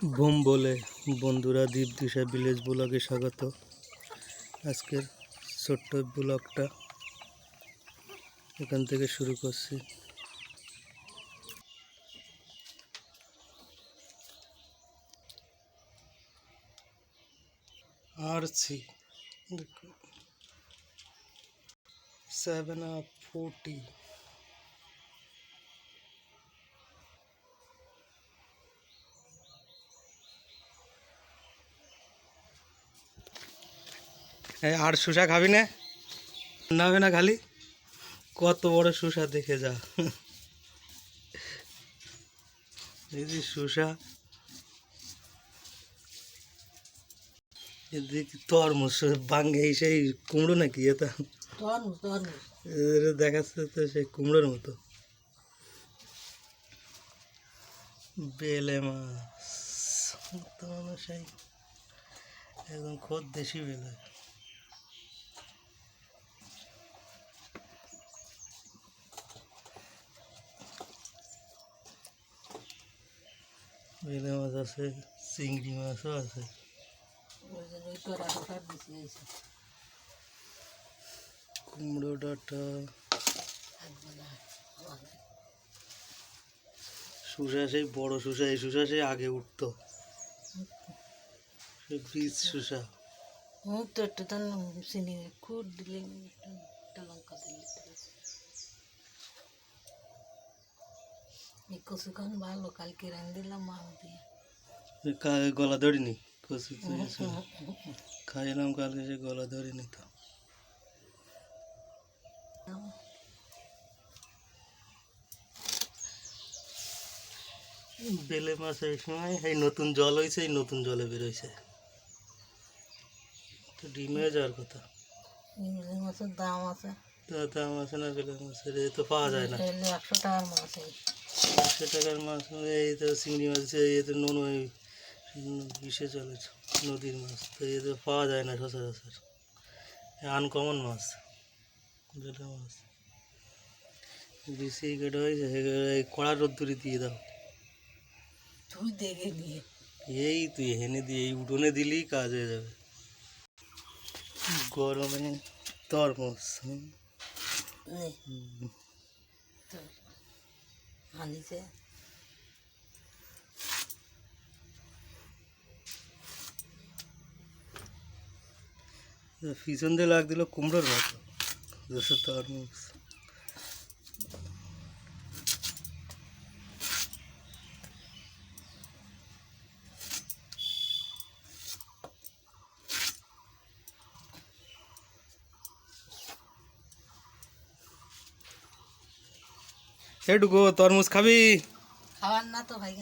Bomb বলে বন্ধুরা দ্বীপ দিশা ভিলেজ ব্লগে স্বাগত। আজকের ছোট্ট ব্লগটা এখান থেকে শুরু করছি। আরছি সেভেন আপ ফোরটি আর শুষা খাবি না? নাবে না খালি? কত বড় শুষা দেখে যা। এই যে শুষা এদিকে তরমুজ বাঙ্গে সেই কুমড়ো নাকি এটা? দেখাচ্ছে তো সেই কুমড়োর মতো। বেলে মাছ। সেই একদম খোদ দেশি বেলে। বেলে মাছ আছে, চিংড়ি মাছও আছে। তোরা কুমড়ো ডাঁটা শুষা সেই বড় শুষা এই শুষা সেই আগে উঠতো। বীজ শুষা তো একটু তো চিনি খুঁট দিলে লঙ্কা দিলে একটু বেশি। এই কচুখান ভালো কালকে রান দিলাম মা দিয়ে গলা ধরিনি কচু খাইলাম কালকে সে গলা ধরিনি তো বেলে মাছ এই সময় এই নতুন জল হয়েছে এই নতুন জলে বেরোইছে তো ডিমে যাওয়ার কথা ইংরেজি মাছের দাম আছে তো দাম আছে না বেলে মাছের এ তো পাওয়া যায় না একশো টাকার মাছ একশো টাকার মাছ এই তো চিংড়ি মাছ এই তো নুন ওই বিষে চলে নদীর মাছ। তো এ তো পাওয়া যায় না সচরাচর। আনকমন মাছ বেলে মাছ। বেশি কেটে হয়েছে এই কড়া রোদ্দুরি দিয়ে দাও। তুই দেখে নিয়ে। এই তুই হেনে দিয়ে এই উঠোনে দিলেই কাজ হয়ে যাবে। গরমে তরমুজ আনিছে পিছন দিয়ে লাগ দিল কুমড়োর মতো দুশো তরমুজ এটুকু তরমুজ খাবি? খাবার না তো ভাই।